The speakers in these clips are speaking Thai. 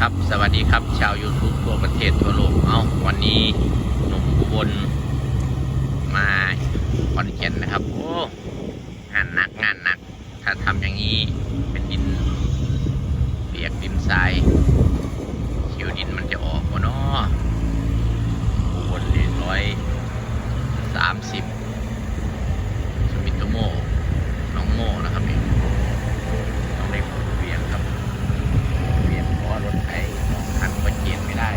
ครับ สวัสดีครับ ชาว YouTube ทั่วประเทศทั่วโลก เอาวันนี้หนุ่มอุบลมาคอนเทนนะครับ โอ้งานหนักงานหนัก ถ้าทำอย่างนี้เป็นดินเปียกดินทรายคิวดินมันจะออกวะเนาะอุบลเรียร้อยสามสิบสมิโตโมน้องโม่นะครับนี่ต้องได้เปียกครับ เปลี่ยนเพราะว่ารถไถสองคันก็เจียนไม่ได้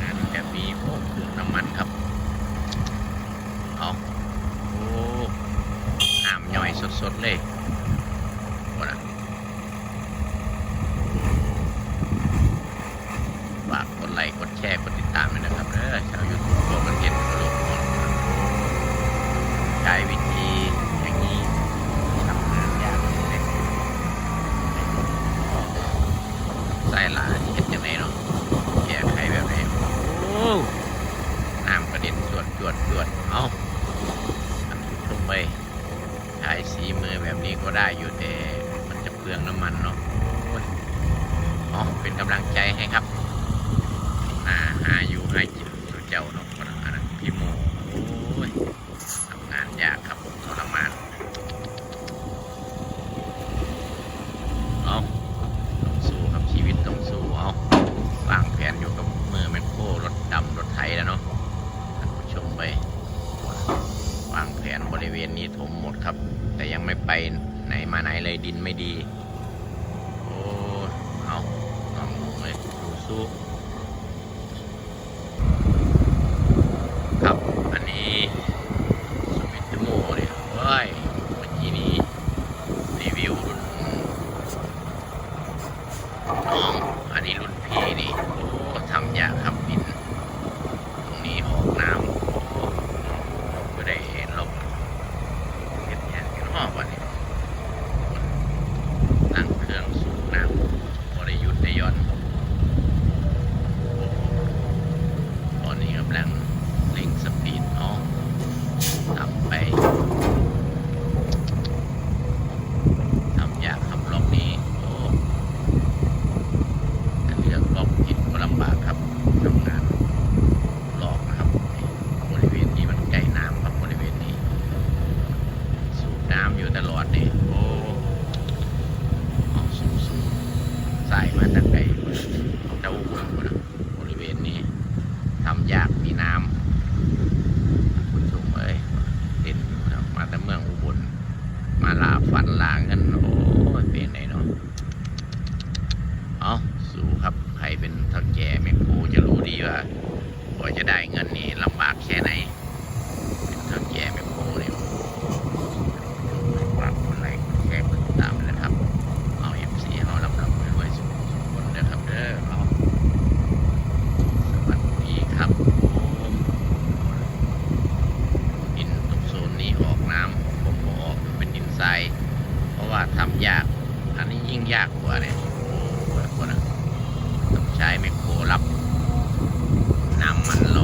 งานแบบนี้โอ้เครื่องน้ำมันครับ เอาโอ้น้ำย่อย สดๆเลยว่านะฝากกดไลค์กดแชร์กดติดตามด้วยนะครับเด้อชาวยูทูบตัวประเทศทั่วโลกใช้วิธีอย่างนี้ทำงานยากเลย ใส่หลายเห็ดยังไงเนาะแก้ไขแบบไหนโอ้น้ำกระเด็นจวดจวดจวดเอาอันนี้ลงไปใช้สีมือแบบนี้ ก็ได้อยู่แต่มันจะเปลืองน้ำมันเนาะอ๋อเป็นกำลังใจให้ครับนาหาอยู่ให้กินสุเจ้าเนาะคนอันนั้นพี่โมโอ้ยทำงานยากครับทรมานเอา ต้องสู้ครับชีวิตต้องสู้เอาวางแผนอยู่กับมือแมคโครรถดำรถไถแล้วเนาะท่านผู้ชมไป วางแผนบริ เวณนี้ถมหมดครับ แต่ยังไม่ไปไหนมาไหนเลยดินไม่ดี โอ้เอาลองดูเลยดูสู้ครับ อันนี้สมิธโมเนี่ยเฮ้ยเมื่อกี้นี้รีวิวรุ่นน้องอันนี้รุ่นพี่นี่ โอ้ทำยากครับดิน ตรงนี้ออกน้ำโอ้ก็ได้ลบเห็นอย่างนี้เนาะวันนี้ตั้งเครื่องสูบน้ำบริยุทธ์ได้ย้อนโอ้ตอนนี้กำลังเร่งสปีดเนาะทำไป ทำยากครับรอบนี้ โอ้ แต่เรื่องลอกผิดก็ลำบากครับทำงานลอกนะครับนี่บริเวณนี้มันใกล้น้ำครับบริเวณนี้ สูบน้ำอยู่ตลอดนี่โอ้เอาสูสูสายมาจากไกลเอาเจ้าเมืองนะบริเวณนี้ทำยากมีน้ำคุณชมเอ้ยเห็นมาแต่เมืองอุบลมาลาฝันลาเงินโอ้เป็นไงเนาะเอาสู้ครับใครเป็นท่าแก่แม่ครูจะรู้ดีว่ากว่าจะได้เงินนี่ลำบากแค่ไหน เป็นเท่าแก่แม่ครูเนี่ยฝากคนไลค์กดแชร์กดติดตามด้วยนะครับ เอาเอฟซีเอาลำลำรวยๆสุขสุขคนนะครับเด้อเอาสวัส นะครับดินตรงโซนนี้ออกน้ำผมก็ออกเป็นดินทรายเพราะว่าทำยาก อันนี้ยิ่งยากกว่าเนี่ยคนอะต้องใช้ไมโครรับน้ำมันราเปลือ